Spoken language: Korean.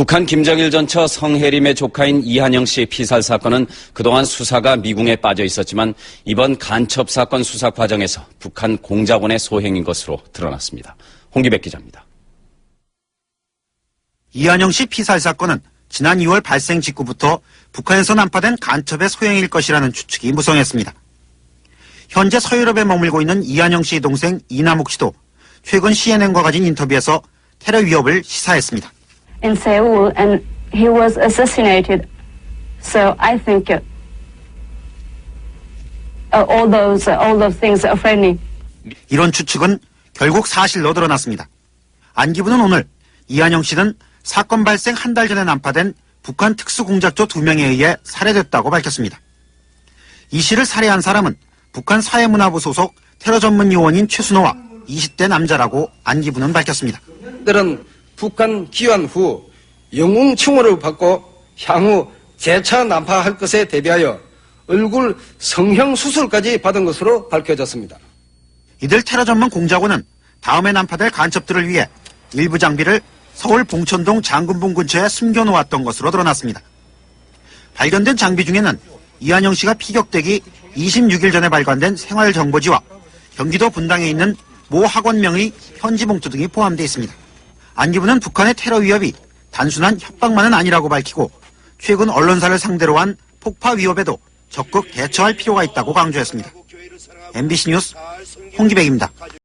북한 김정일 전처 성혜림의 조카인 이한영 씨 피살 사건은 그동안 수사가 미궁에 빠져 있었지만 이번 간첩 사건 수사 과정에서 북한 공작원의 소행인 것으로 드러났습니다. 홍기백 기자입니다. 이한영 씨 피살 사건은 지난 2월 발생 직후부터 북한에서 난파된 간첩의 소행일 것이라는 추측이 무성했습니다. 현재 서유럽에 머물고 있는 이한영 씨의 동생 이남욱 씨도 최근 CNN과 가진 인터뷰에서 테러 위협을 시사했습니다. In Seoul and he was assassinated. So I think uh, uh, all those uh, all those things are friendly. 이런 추측은 결국 사실로 드러났습니다. 안기부는 오늘 이한영 씨는 사건 발생 한 달 전에 난파된 북한 특수공작조 두 명에 의해 살해됐다고 밝혔습니다. 이 씨를 살해한 사람은 북한 사회문화부 소속 테러 전문 요원인 최순호와 20대 남자라고 안기부는 밝혔습니다. 들은 북한 귀환 후 영웅 칭호를 받고 향후 재차 난파할 것에 대비하여 얼굴 성형 수술까지 받은 것으로 밝혀졌습니다. 이들 테러 전문 공작원은 다음에 난파될 간첩들을 위해 일부 장비를 서울 봉천동 장군봉 근처에 숨겨놓았던 것으로 드러났습니다. 발견된 장비 중에는 이한영 씨가 피격되기 26일 전에 발간된 생활정보지와 경기도 분당에 있는 모 학원명의 편지 봉투 등이 포함되어 있습니다. 안 기부는 북한의 테러 위협이 단순한 협박만은 아니라고 밝히고 최근 언론사를 상대로 한 폭파 위협에도 적극 대처할 필요가 있다고 강조했습니다. MBC 뉴스 홍기백입니다.